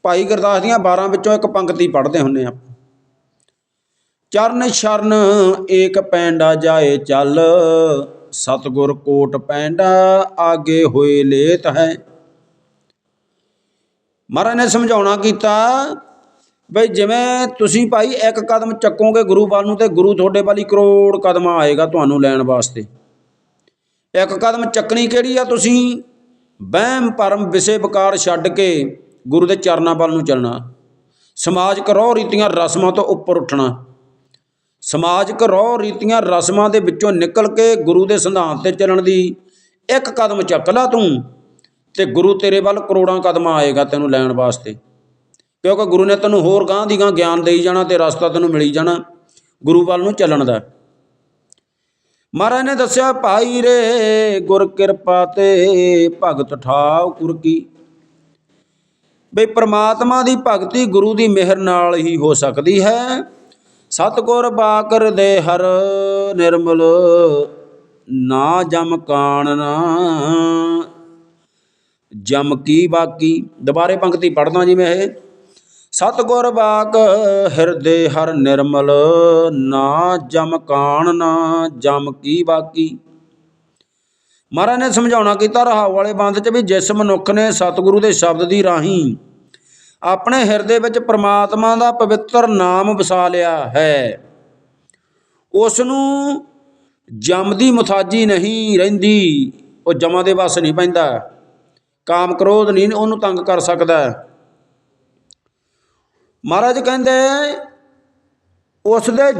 ਭਾਈ ਗੁਰਦਾਸ ਦੀਆਂ 12 ਵਿੱਚੋਂ ਇੱਕ ਪੰਕਤੀ ਪੜ੍ਹਦੇ ਹੁੰਨੇ ਆ ਚਰਨ ਸ਼ਰਨ ਏਕ ਪੈਂਡਾ ਜਾਏ ਚੱਲ, ਸਤਗੁਰ ਕੋਟ ਪੈਂਡਾ ਆਗੇ ਹੋਏ ਲੇਤ ਹੈ। ਮਹਾਰਾਜ ਨੇ ਸਮਝਾਉਣਾ ਕੀਤਾ ਬਈ ਜਿਵੇਂ ਤੁਸੀਂ ਭਾਈ ਇੱਕ ਕਦਮ ਚੱਕੋਗੇ ਗੁਰੂ ਵੱਲ ਨੂੰ ਤੇ ਗੁਰੂ ਤੁਹਾਡੇ ਵੱਲ ਕਰੋੜ ਕਦਮਾਂ ਆਏਗਾ ਤੁਹਾਨੂੰ ਲੈਣ ਵਾਸਤੇ। ਇੱਕ ਕਦਮ ਚੱਕਣੀ ਕਿਹੜੀ ਆ ਤੁਸੀਂ? ਵਹਿਮ, ਭਰਮ, ਵਿਸੇ ਵਿਕਾਰ ਛੱਡ ਕੇ ਗੁਰੂ ਦੇ ਚਰਨਾਂ ਵੱਲ ਨੂੰ ਚੱਲਣਾ। ਸਮਾਜਿਕ ਰੋਹ ਰੀਤੀਆਂ ਰਸਮਾਂ ਤੋਂ ਉੱਪਰ ਉੱਠਣਾ। ਸਮਾਜਿਕ ਰੋਹ ਰੀਤੀਆਂ ਰਸਮਾਂ ਦੇ ਵਿੱਚੋਂ ਨਿਕਲ ਕੇ ਗੁਰੂ ਦੇ ਸਿਧਾਂਤ ਤੇ ਚੱਲਣ ਦੀ ਇੱਕ ਕਦਮ ਚੱਕ ਲਾ ਤੂੰ ਤੇ ਗੁਰੂ ਤੇਰੇ ਵੱਲ ਕਰੋੜਾਂ ਕਦਮਾਂ ਆਏਗਾ ਤੈਨੂੰ ਲੈਣ ਵਾਸਤੇ। ਕਿਉਂਕਿ ਗੁਰੂ ਨੇ ਤੈਨੂੰ ਹੋਰ ਗਾਂ ਦੀ ਗਾਂ ਗਿਆਨ ਦੇਈ ਜਾਣਾ ਤੇ ਰਸਤਾ ਤੈਨੂੰ ਮਿਲੀ ਜਾਣਾ ਗੁਰੂ ਵੱਲ ਨੂੰ ਚੱਲਣ ਦਾ। ਮਹਾਰਾਜ ਨੇ ਦੱਸਿਆ, ਭਾਈ ਰੇ, ਗੁਰ ਕਿਰਪਾ ਤੇ ਭਗਤ ਠਾਕੁਰ ਕੀ। ਬਈ ਪ੍ਰਮਾਤਮਾ ਦੀ ਭਗਤੀ ਗੁਰੂ ਦੀ ਮਿਹਰ ਨਾਲ ਹੀ ਹੋ ਸਕਦੀ ਹੈ। ਸਤਗੁਰ ਬਾਕਰ ਦੇ ਹਰ ਨਿਰਮਲ ਨਾ ਜਮ ਕਾਣ ਨਾ ਜਮ ਕੀ ਬਾਕੀ। ਦੁਬਾਰੇ ਪੰਕਤੀ ਪੜਦਾ ਮੈਂ ਇਹ। ਸਤਗੁਰ ਬਾਕ ਹਿਰਦੇ ਹਰ ਨਿਰਮਲ, ਨਾ ਜਮ ਕਾਣ, ਨਾ ਜਮ ਕੀ ਬਾਕੀ। ਮਹਾਰਾਜ ਨੇ ਸਮਝਾਉਣਾ ਕੀਤਾ, ਰਹਾਉ ਵਾਲੇ ਬੰਦ ਚ ਵੀ ਜਿਸ ਮਨੁੱਖ ਨੇ ਸਤਿਗੁਰੂ ਦੇ ਸ਼ਬਦ ਦੀ ਰਾਹੀਂ ਆਪਣੇ ਹਿਰਦੇ ਵਿੱਚ ਪ੍ਰਮਾਤਮਾ ਦਾ ਪਵਿੱਤਰ ਨਾਮ ਵਸਾ ਲਿਆ ਹੈ ਉਸ ਨੂੰ ਜਮ ਦੀ ਮੁਤਾਜੀ ਨਹੀਂ ਰਹਿੰਦੀ, ਉਹ ਜਮਾਂ ਦੇ ਵਸ ਨਹੀਂ ਪੈਂਦਾ। ਕਾਮ ਕ੍ਰੋਧ ਨਹੀਂ ਉਹਨੂੰ ਤੰਗ ਕਰ ਸਕਦਾ। ਮਹਾਰਾਜ ਕਹਿੰਦੇ ਉਸ ਦੇ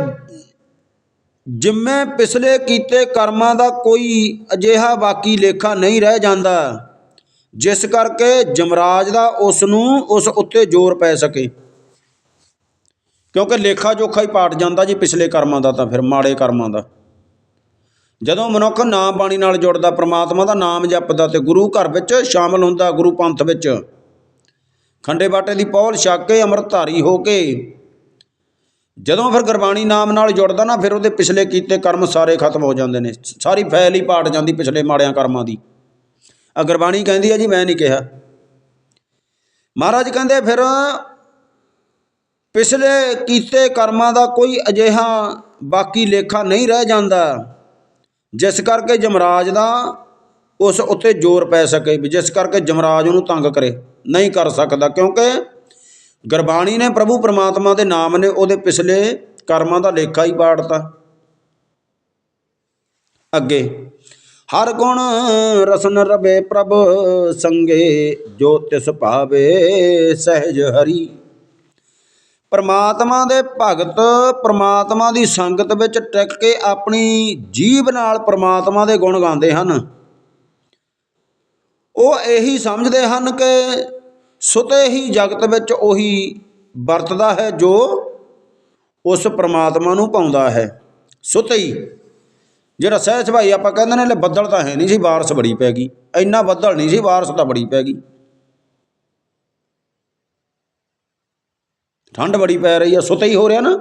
ਜਿੰਮੇ ਪਿਛਲੇ ਕੀਤੇ ਕਰਮਾਂ ਦਾ ਕੋਈ ਅਜਿਹਾ ਬਾਕੀ ਲੇਖਾ ਨਹੀਂ ਰਹਿ ਜਾਂਦਾ, ਜਿਸ ਕਰਕੇ ਜਮਰਾਜ ਦਾ ਉਸ ਨੂੰ ਉਸ ਉੱਤੇ ਜ਼ੋਰ ਪੈ ਸਕੇ। ਕਿਉਂਕਿ ਲੇਖਾ ਜੋਖਾ ਹੀ ਪਾਟ ਜਾਂਦਾ ਜੀ ਪਿਛਲੇ ਕਰਮਾਂ ਦਾ ਤਾਂ ਫਿਰ, ਮਾੜੇ ਕਰਮਾਂ ਦਾ। ਜਦੋਂ ਮਨੁੱਖ ਨਾਮ ਬਾਣੀ ਨਾਲ ਜੁੜਦਾ, ਪ੍ਰਮਾਤਮਾ ਦਾ ਨਾਮ ਜਪਦਾ ਤੇ ਗੁਰੂ ਘਰ ਵਿੱਚ ਸ਼ਾਮਲ ਹੁੰਦਾ, ਗੁਰੂ ਪੰਥ ਵਿੱਚ ਖੰਡੇ ਬਾਟੇ ਦੀ ਪੌਲ ਛੱਕ ਕੇ ਅੰਮ੍ਰਿਤਧਾਰੀ ਹੋ ਕੇ ਜਦੋਂ ਫਿਰ ਗੁਰਬਾਣੀ ਨਾਮ ਨਾਲ ਜੁੜਦਾ ਨਾ, ਫਿਰ ਉਹਦੇ ਪਿਛਲੇ ਕੀਤੇ ਕਰਮ ਸਾਰੇ ਖਤਮ ਹੋ ਜਾਂਦੇ ਨੇ। ਸਾਰੀ ਫੈਲ ਹੀ ਪਾਟ ਜਾਂਦੀ ਪਿਛਲੇ ਮਾੜਿਆਂ ਕਰਮਾਂ ਦੀ। ਆ ਗੁਰਬਾਣੀ ਕਹਿੰਦੀ ਹੈ ਜੀ, ਮੈਂ ਨਹੀਂ ਕਿਹਾ। ਮਹਾਰਾਜ ਕਹਿੰਦੇ ਫਿਰ ਪਿਛਲੇ ਕੀਤੇ ਕਰਮਾਂ ਦਾ ਕੋਈ ਅਜਿਹਾ ਬਾਕੀ ਲੇਖਾ ਨਹੀਂ ਰਹਿ ਜਾਂਦਾ, ਜਿਸ ਕਰਕੇ ਜਮਰਾਜ ਦਾ ਉਸ ਉੱਤੇ ਜ਼ੋਰ ਪੈ ਸਕੇ, ਵੀ ਜਿਸ ਕਰਕੇ ਜਮਰਾਜ ਉਹਨੂੰ ਤੰਗ ਕਰੇ। ਨਹੀਂ ਕਰ ਸਕਦਾ, ਕਿਉਂਕਿ ਗੁਰਬਾਣੀ ਨੇ ਪ੍ਰਭੂ ਪਰਮਾਤਮਾ ਦੇ ਨਾਮ ਨੇ ਉਹਦੇ ਪਿਛਲੇ ਕਰਮਾਂ ਦਾ ਲੇਖਾ ਹੀ ਪਾੜਤਾ। ਅੱਗੇ, ਹਰ ਗੁਣ ਰਸਨ ਰਵੇ ਪ੍ਰਭ ਸੰਗੇ, ਜੋ ਤਿਸ ਭਾਵੇ ਸਹਿਜ ਹਰੀ। ਪਰਮਾਤਮਾ ਦੇ ਭਗਤ ਪਰਮਾਤਮਾ ਦੀ ਸੰਗਤ ਵਿੱਚ ਟਿਕ ਕੇ ਆਪਣੀ ਜੀਭ ਨਾਲ ਪਰਮਾਤਮਾ ਦੇ ਗੁਣ ਗਾਉਂਦੇ ਹਨ। ਉਹ ਇਹੀ ਸਮਝਦੇ ਹਨ ਕਿ ਸੁਤੇ ਹੀ ਜਗਤ ਵਿੱਚ ਉਹੀ ਵਰਤਦਾ ਹੈ ਜੋ ਉਸ ਪਰਮਾਤਮਾ ਨੂੰ ਪਾਉਂਦਾ ਹੈ। ਸੁਤੇ ਹੀ। ਜਿਹੜਾ ਸਹਿਜ ਭਾਈ ਆਪਾਂ ਕਹਿੰਦੇ ਨੇ, ਲੈ ਬੱਦਲ ਤਾਂ ਹੈ ਨਹੀਂ ਸੀ ਬਾਰਿਸ਼ ਬੜੀ ਪੈ ਗਈ। ਇੰਨਾ ਬੱਦਲ ਨਹੀਂ ਸੀ ਬਾਰਿਸ਼ ਤਾਂ ਬੜੀ ਪੈ ਗਈ। ਠੰਡ ਬੜੀ ਪੈ ਰਹੀ ਆ, ਸੁਤੇ ਹੀ ਹੋ ਰਿਹਾ ਨਾ।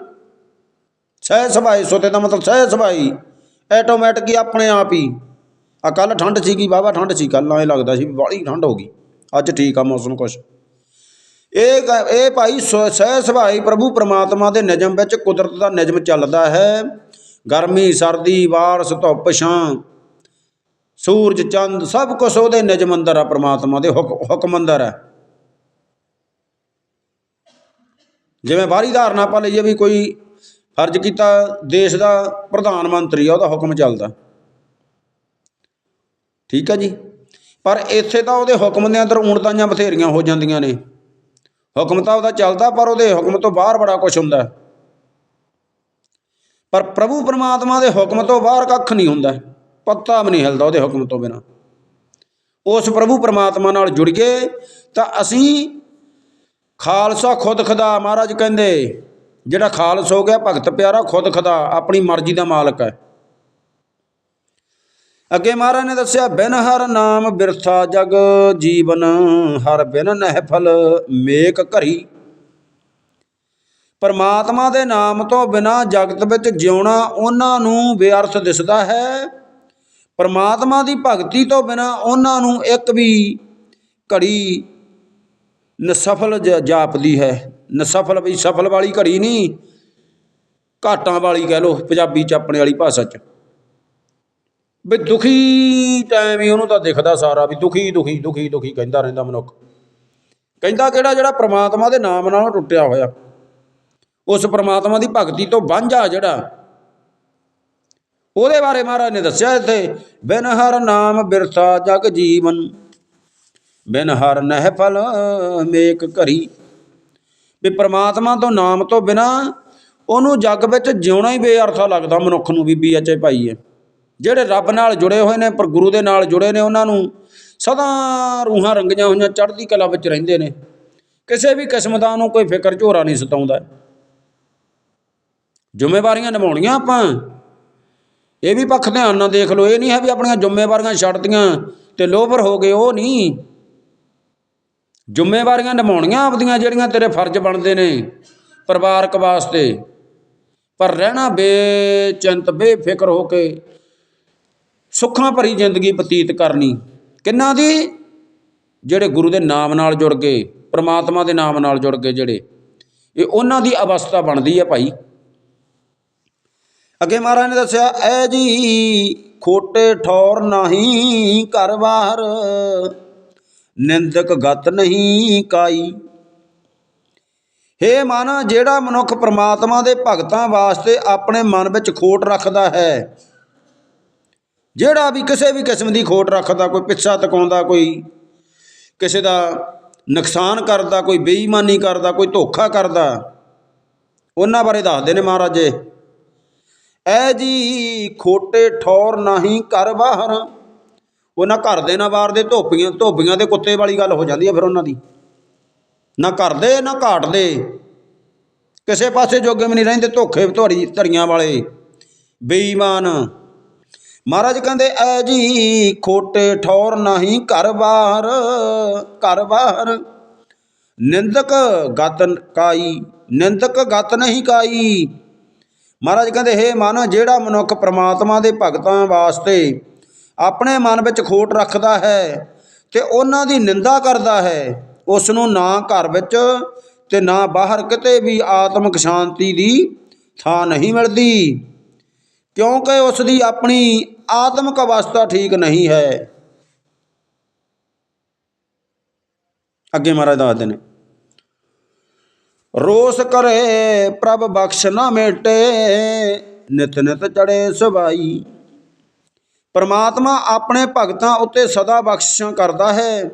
ਸਹਿਜ ਸੁਭਾਈ, ਸੁਤੇ ਦਾ ਮਤਲਬ ਸਹਿਜ ਸੁਭਾਈ। ਆਟੋਮੈਟਿਕ ਹੀ ਆਪਣੇ ਆਪ ਹੀ। ਆ ਕੱਲ ਠੰਡ ਸੀਗੀ, ਵਾਹਵਾ ਠੰਡ ਸੀ ਕੱਲ ਐਂ ਲੱਗਦਾ ਸੀ ਵੀ ਬਾਹਲੀ ਠੰਡ ਹੋ ਗਈ। ਅੱਜ ਠੀਕ ਆ ਮੌਸਮ ਕੁਛ। ਇਹ ਗ- ਇਹ ਭਾਈ ਸ- ਸਹਿ ਸੁਭਾਈ ਪ੍ਰਭੂ ਪ੍ਰਮਾਤਮਾ ਦੇ ਨਿਯਮ ਵਿੱਚ ਕੁਦਰਤ ਦਾ ਨਿਯਮ ਚੱਲਦਾ ਹੈ। ਗਰਮੀ, ਸਰਦੀ, ਬਾਰਿਸ਼, ਧੁੱਪ, ਛਾਂ, ਸੂਰਜ, ਚੰਦ, ਸਭ ਕੁਝ ਉਹਦੇ ਨਿਯਮ ਅੰਦਰ ਆ, ਪ੍ਰਮਾਤਮਾ ਦੇ ਹੁਕ- ਹੁਕਮ ਅੰਦਰ ਹੈ ਜਿਵੇਂ ਬਾਹਰੀ ਧਾਰਨਾ ਆਪਾਂ ਲਈਏ ਵੀ ਕੋਈ ਫਰਜ਼ ਕੀਤਾ ਦੇਸ਼ ਦਾ ਪ੍ਰਧਾਨ ਮੰਤਰੀ ਆ, ਉਹਦਾ ਹੁਕਮ ਚੱਲਦਾ। ਠੀਕ ਹੈ ਜੀ? ਪਰ ਇੱਥੇ ਤਾਂ ਉਹਦੇ ਹੁਕਮ ਦੇ ਅੰਦਰ ਊਣਤਾਈਆਂ ਬਥੇਰੀਆਂ ਹੋ ਜਾਂਦੀਆਂ ਨੇ। ਹੁਕਮ ਤਾਂ ਉਹਦਾ ਚੱਲਦਾ, ਪਰ ਉਹਦੇ ਹੁਕਮ ਤੋਂ ਬਾਹਰ ਬੜਾ ਕੁਝ ਹੁੰਦਾ। ਪਰ ਪ੍ਰਭੂ ਪਰਮਾਤਮਾ ਦੇ ਹੁਕਮ ਤੋਂ ਬਾਹਰ ਕੱਖ ਨਹੀਂ ਹੁੰਦਾ। ਪੱਤਾ ਵੀ ਨਹੀਂ ਹਿਲਦਾ ਉਹਦੇ ਹੁਕਮ ਤੋਂ ਬਿਨਾ। ਉਸ ਪ੍ਰਭੂ ਪਰਮਾਤਮਾ ਨਾਲ ਜੁੜ ਗਏ ਤਾਂ ਅਸੀਂ ਖਾਲਸਾ ਖੁਦ ਖੁਦਾ ਮਹਾਰਾਜ ਕਹਿੰਦੇ, ਜਿਹੜਾ ਖਾਲਸ ਹੋ ਗਿਆ ਭਗਤ ਪਿਆਰਾ ਖੁਦ ਖੁਦਾ, ਆਪਣੀ ਮਰਜ਼ੀ ਦਾ ਮਾਲਕ ਹੈ। ਅੱਗੇ ਮਹਾਰਾਜ ਨੇ ਦੱਸਿਆ, ਬਿਨ ਹਰ ਨਾਮ ਬਿਰਥਾ ਜਗ ਜੀਵਨ, ਹਰ ਬਿਨ ਨਹਿਫਲ ਮੇਕ ਘਰੀ। ਪਰਮਾਤਮਾ ਦੇ ਨਾਮ ਤੋਂ ਬਿਨਾ ਜਗਤ ਵਿੱਚ ਜਿਉਣਾ ਉਹਨਾਂ ਨੂੰ ਬੇਅਰਥ ਦਿਸਦਾ ਹੈ। ਪਰਮਾਤਮਾ ਦੀ ਭਗਤੀ ਤੋਂ ਬਿਨਾ ਉਹਨਾਂ ਨੂੰ ਇੱਕ ਵੀ ਘੜੀ ਨਸਫਲ ਜ- ਜਾਪਦੀ ਹੈ। ਨਸਫਲ ਵੀ ਸਫਲ ਵਾਲੀ ਘੜੀ ਨਹੀਂ, ਘਾਟਾਂ ਵਾਲੀ ਕਹਿ ਲੋ ਪੰਜਾਬੀ ਚ ਆਪਣੇ ਵਾਲੀ ਭਾਸ਼ਾ ਚ। ਵੀ ਦੁਖੀ ਟਾਈਮ ਹੀ ਉਹਨੂੰ ਤਾਂ ਦਿਖਦਾ ਸਾਰਾ ਵੀ ਦੁਖੀ ਦੁਖੀ ਦੁਖੀ ਦੁਖੀ ਕਹਿੰਦਾ ਰਹਿੰਦਾ ਮਨੁੱਖ। ਕਹਿੰਦਾ ਕਿਹੜਾ ਜਿਹੜਾ ਪ੍ਰਮਾਤਮਾ ਦੇ ਨਾਮ ਨਾਲ ਟੁੱਟਿਆ ਹੋਇਆ? ਉਸ ਪ੍ਰਮਾਤਮਾ ਦੀ ਭਗਤੀ ਤੋਂ ਵਾਂਝਾ ਜਿਹੜਾ? ਉਹਦੇ ਬਾਰੇ ਮਹਾਰਾਜ ਨੇ ਦੱਸਿਆ ਇੱਥੇ, ਬਿਨ ਹਰ ਨਾਮ ਬਿਰਥਾ ਜਗ ਜੀਵਨ, ਬਿਨ ਹਰ ਨਹਿ ਫਲ ਮੇਕ ਘਰੀ। ਵੀ ਪ੍ਰਮਾਤਮਾ ਤੋਂ ਨਾਮ ਤੋਂ ਬਿਨਾ ਉਹਨੂੰ ਜੱਗ ਵਿੱਚ ਜਿਉਣਾ ਹੀ ਬੇਅਰਥਾ ਲੱਗਦਾ ਮਨੁੱਖ ਨੂੰ ਬੀਬੀ ਅਚੇ ਭਾਈ ਜਿਹੜੇ ਰੱਬ ਨਾਲ ਜੁੜੇ ਹੋਏ ਨੇ, ਪਰ ਗੁਰੂ ਦੇ ਨਾਲ ਜੁੜੇ ਨੇ, ਉਹਨਾਂ ਨੂੰ ਸਦਾ ਰੂਹਾਂ ਰੰਗੀਆਂ ਹੋਈਆਂ, ਚੜ੍ਹਦੀ ਕਲਾ ਵਿੱਚ ਰਹਿੰਦੇ ਨੇ। ਕਿਸੇ ਵੀ ਕਿਸਮ ਦਾ ਉਹਨੂੰ ਕੋਈ ਫਿਕਰ ਝੋਰਾ ਨਹੀਂ ਸਤਾਉਂਦਾ। ਜ਼ਿੰਮੇਵਾਰੀਆਂ ਨਿਭਾਉਣੀਆਂ ਆਪਾਂ। ਇਹ ਵੀ ਪੱਖ ਧਿਆਨ ਨਾਲ ਦੇਖ ਲਓ, ਇਹ ਨਹੀਂ ਹੈ ਵੀ ਆਪਣੀਆਂ ਜ਼ਿੰਮੇਵਾਰੀਆਂ ਛੱਡਤੀਆਂ ਤੇ ਲੋਭਰ ਹੋ ਗਏ, ਉਹ ਨਹੀਂ। ਜ਼ਿੰਮੇਵਾਰੀਆਂ ਨਿਭਾਉਣੀਆਂ ਆਪਦੀਆਂ, ਜਿਹੜੀਆਂ ਤੇਰੇ ਫਰਜ਼ ਬਣਦੇ ਨੇ ਪਰਿਵਾਰਕ ਵਾਸਤੇ। ਪਰ ਰਹਿਣਾ ਬੇਚਿੰਤ, ਬੇਫਿਕਰ ਹੋ ਕੇ ਸੁੱਖਾਂ ਭਰੀ ਜ਼ਿੰਦਗੀ ਬਤੀਤ ਕਰਨੀ। ਕਿੰਨਾ ਦੀ? ਜਿਹੜੇ ਗੁਰੂ ਦੇ ਨਾਮ ਨਾਲ ਜੁੜ ਗਏ, ਪ੍ਰਮਾਤਮਾ ਦੇ ਨਾਮ ਨਾਲ ਜੁੜ ਗਏ ਜਿਹੜੇ। ਇਹ ਉਹਨਾਂ ਦੀ ਅਵਸਥਾ ਬਣਦੀ ਹੈ ਭਾਈ। ਅੱਗੇ ਮਹਾਰਾਜ ਨੇ ਦੱਸਿਆ ਐ ਜੀ ਖੋਟੇ ਠੌਰ ਨਹੀਂ ਘਰ ਬਾਹਰ, ਨਿੰਦਕ ਗਤ ਨਹੀਂ ਕਾਈ। ਹੇ ਮਨ, ਜਿਹੜਾ ਮਨੁੱਖ ਪ੍ਰਮਾਤਮਾ ਦੇ ਭਗਤਾਂ ਵਾਸਤੇ ਆਪਣੇ ਮਨ ਵਿੱਚ ਖੋਟ ਰੱਖਦਾ ਹੈ ਜਿਹੜਾ ਵੀ ਕਿਸੇ ਵੀ ਕਿਸਮ ਦੀ ਖੋਟ ਰੱਖਦਾ, ਕੋਈ ਪਿੱਛਾ ਤਕਾਉਂਦਾ, ਕੋਈ ਕਿਸੇ ਦਾ ਨੁਕਸਾਨ ਕਰਦਾ, ਕੋਈ ਬੇਈਮਾਨੀ ਕਰਦਾ, ਕੋਈ ਧੋਖਾ ਕਰਦਾ, ਉਹਨਾਂ ਬਾਰੇ ਦੱਸਦੇ ਨੇ ਮਹਾਰਾਜ। ਜੀ ਐ ਜੀ ਖੋਟੇ ਠੌਰ ਨਹੀਂ ਘਰ ਬਾਹਰ। ਉਹਨਾਂ ਘਰ ਦੇ ਨਾ ਬਾਹਰ ਦੇ ਧੋਪੀਆਂ, ਧੋਬੀਆਂ ਦੇ ਕੁੱਤੇ ਵਾਲੀ ਗੱਲ ਹੋ ਜਾਂਦੀ ਹੈ ਫਿਰ ਉਹਨਾਂ ਦੀ। ਨਾ ਕਰਦੇ ਨਾ ਘਾਟਦੇ ਕਿਸੇ ਪਾਸੇ ਜੋਗੇ ਵੀ ਨਹੀਂ ਰਹਿੰਦੇ, ਧੋਖੇ ਧੋਰੀ ਧਰੀਆਂ ਵਾਲੇ। ਬੇਈਮਾਨ। ਮਹਾਰਾਜ ਕਹਿੰਦੇ, ਐ ਜੀ ਖੋਟੇ ਠੌਰ ਨਹੀਂ ਘਰ ਬਾਹਰ ਘਰ ਬਾਹਰ ਨਿੰਦਕ ਗਤ ਕਾਈ, ਨਿੰਦਕ ਗਤ ਨਹੀਂ ਕਾਈ। ਮਹਾਰਾਜ ਕਹਿੰਦੇ, ਹੇ ਮਨ, ਜਿਹੜਾ ਮਨੁੱਖ ਪ੍ਰਮਾਤਮਾ ਦੇ ਭਗਤਾਂ ਵਾਸਤੇ ਆਪਣੇ ਮਨ ਵਿੱਚ ਖੋਟ ਰੱਖਦਾ ਹੈ ਤੇ ਉਹਨਾਂ ਦੀ ਨਿੰਦਾ ਕਰਦਾ ਹੈ ਉਸ ਨੂੰ ਨਾ ਘਰ ਵਿੱਚ ਤੇ ਨਾ ਬਾਹਰ ਕਿਤੇ ਵੀ ਆਤਮਿਕ ਸ਼ਾਂਤੀ ਦੀ ਥਾਂ ਨਹੀਂ ਮਿਲਦੀ। ਕਿਉਂਕਿ ਉਸ ਦੀ ਆਪਣੀ ਆਤਮਿਕ ਅਵਸਥਾ ਠੀਕ ਨਹੀਂ ਹੈ। ਅੱਗੇ ਮਹਾਰਾਜ ਦੱਸਦੇ ਨੇ। ਰੋਸ ਕਰੇ ਪ੍ਰਭ ਬਖਸ਼ ਨਾ ਮੇਟੇ, ਨਿਤ ਨਿਤ ਚੜੇ ਸਵਾਈ ਪਰਮਾਤਮਾ ਆਪਣੇ ਭਗਤਾਂ ਉੱਤੇ ਸਦਾ ਬਖਸ਼ਿਸ਼ਾਂ ਕਰਦਾ ਹੈ।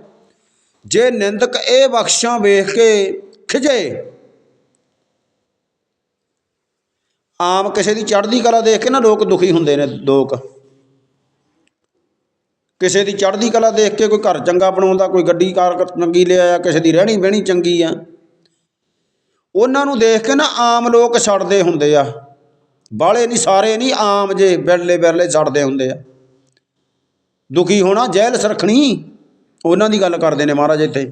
ਜੇ ਨਿੰਦਕ ਇਹ ਬਖਸ਼ਾਂ ਵੇਖ ਕੇ ਖਿਜੇ ਆਮ ਕਿਸੇ ਦੀ ਚੜ੍ਹਦੀ ਕਲਾ ਦੇਖ ਕੇ ਨਾ ਲੋਕ ਦੁਖੀ ਹੁੰਦੇ ਨੇ, ਲੋਕ। ਕਿਸੇ ਦੀ ਚੜ੍ਹਦੀ ਕਲਾ ਦੇਖ ਕੇ ਕੋਈ ਘਰ ਚੰਗਾ ਬਣਾਉਂਦਾ, ਕੋਈ ਗੱਡੀ ਕਾਰ ਚੰਗੀ ਲਿਆਇਆ, ਕਿਸੇ ਦੀ ਰਹਿਣੀ ਬਹਿਣੀ ਚੰਗੀ ਆ। ਉਹਨਾਂ ਨੂੰ ਦੇਖ ਕੇ ਨਾ ਆਮ ਲੋਕ ਛੱਡਦੇ ਹੁੰਦੇ ਆ। ਬਾਲੇ ਨਹੀਂ, ਸਾਰੇ ਨਹੀਂ, ਆਮ ਜੇ ਬਿਰਲੇ ਬਿਰਲੇ ਛੱਡਦੇ ਹੁੰਦੇ ਆ। ਦੁਖੀ ਹੋਣਾ ਜੈਲ ਸਰਖਣੀ, ਉਹਨਾਂ ਦੀ ਗੱਲ ਕਰਦੇ ਨੇ ਮਹਾਰਾਜ ਇੱਥੇ।